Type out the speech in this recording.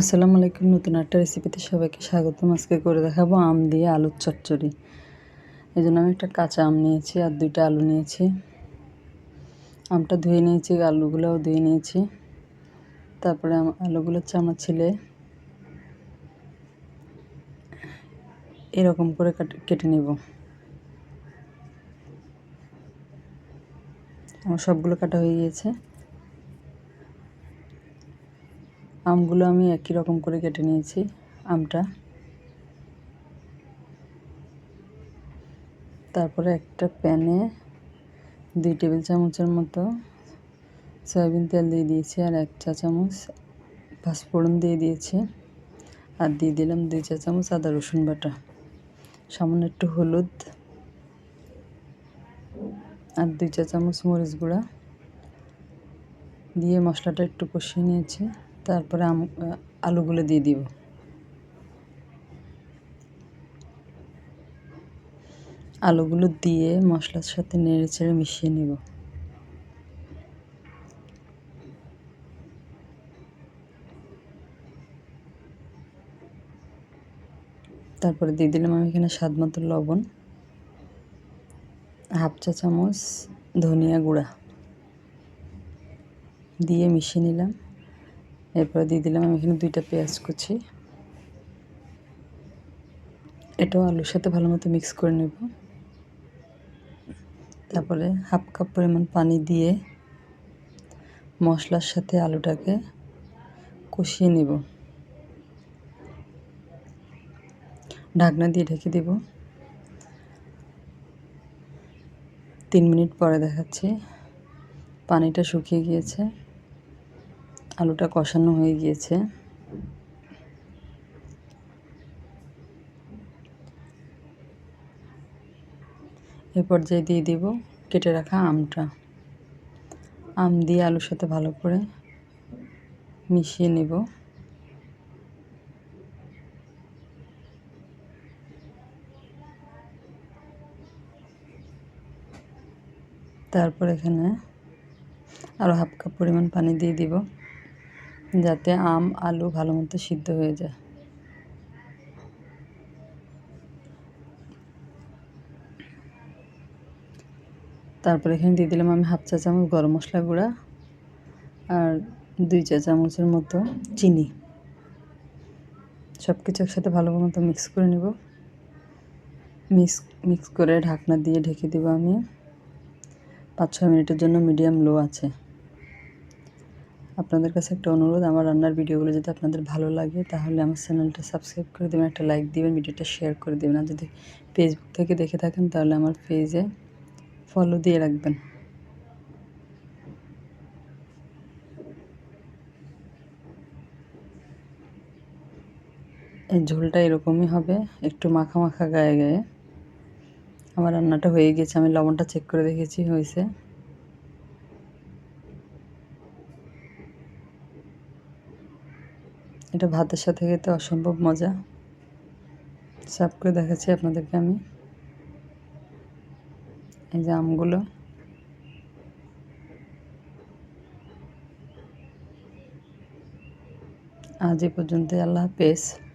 আসসালামু আলাইকুম, নতুন একটা রেসিপিতে সবাইকে স্বাগতম। আজকে করে দেখাবো আম দিয়ে আলুর চচ্চড়ি। এই জন্য আমি একটা কাঁচা আম নিয়েছি আর দুইটা আলু নিয়েছি। আমটা ধুয়ে নিয়েছি, আলুগুলোও ধুয়ে নিয়েছি। তারপরে আলুগুলোর চামচ ছিলে এরকম করে কেটে নেব। আমার সবগুলো কাটা হয়ে গিয়েছে। আমগুলো আমি একই রকম করে কেটে নিয়েছি, আমটা। তারপরে একটা প্যানে দুই টেবিল চামচের মতো সয়াবিন তেল দিয়ে দিয়েছি আর এক চা চামচ পাঁচফোড়ন দিয়ে দিয়েছি। আর দিয়ে দিলাম দুই চা চামচ আদা রসুন বাটা, সামান্য একটু হলুদ আর দুই চা চামচ মরিচ গুঁড়া। দিয়ে মশলাটা একটু কষিয়ে নিয়েছি। তারপরে আলুগুলো দিয়ে দিব। আলুগুলো দিয়ে মশলার সাথে নেড়ে চেড়ে মিশিয়ে নেব। তারপরে দিয়ে দিলাম আমি এখানে স্বাদ মতো লবণ, হাফ চা চামচ ধনিয়া গুঁড়া। দিয়ে মিশিয়ে নিলাম। এরপরে দিয়ে দিলাম, আমি এখানে দুইটা পেঁয়াজ কুচি। এটাও আলুর সাথে ভালো মতো মিক্স করে নেব। তারপরে হাফ কাপ পরিমাণ পানি দিয়ে মশলার সাথে আলুটাকে কষিয়ে নেব। ঢাকনা দিয়ে ঢেকে দেব। তিন মিনিট পরে দেখাচ্ছি। পানিটা শুকিয়ে গিয়েছে। আলুটা কষানো হয়ে গিয়েছে। এ পর্যায়ে দিয়ে দিব কেটে রাখা আমটা। আম দিয়ে আলুর সাথে ভালো করে মিশিয়ে নেব। তারপর এখানে আরও হাফ কাপ পরিমাণ পানি দিয়ে দিব। যাতে আম, আলু ভালো মতো সিদ্ধ হয়ে যায়। তারপর এখানে দিয়ে দিলাম আমি হাফ চা চামচ গরম মশলা গুঁড়া আর দুই চা চামচের মতো চিনি। সব কিছু একসাথে ভালো মতো মিক্স করে নেব। মিক্স মিক্স করে ঢাকনা দিয়ে ঢেকে দেবো আমি। পাঁচ ছয় মিনিটের জন্য মিডিয়াম লো আছে। আপনাদের কাছে একটা অনুরোধ, আমার রান্নার ভিডিওগুলো যদি আপনাদের ভালো লাগে, তাহলে আমার চ্যানেলটা সাবস্ক্রাইব করে দেবেন, একটা লাইক দিবেন, ভিডিওটা শেয়ার করে দেবেন। আর যদি ফেসবুক থেকে দেখে থাকেন, তাহলে আমার পেজে ফলো দিয়ে রাখবেন। এই ঝোলটা এরকমই হবে, একটু মাখা মাখা গায়ে গায়ে। আমার রান্নাটা হয়ে গেছে, আমি লবণটা চেক করে দেখেছি, হয়েছে। এটা ভাতের সাথে খেতে অসম্ভব মজা। সাফ করে দেখাচ্ছি আপনাদেরকে আমি। এই যে আমগুলো। আজ এ পর্যন্ত আল্লাহ হাফেজ।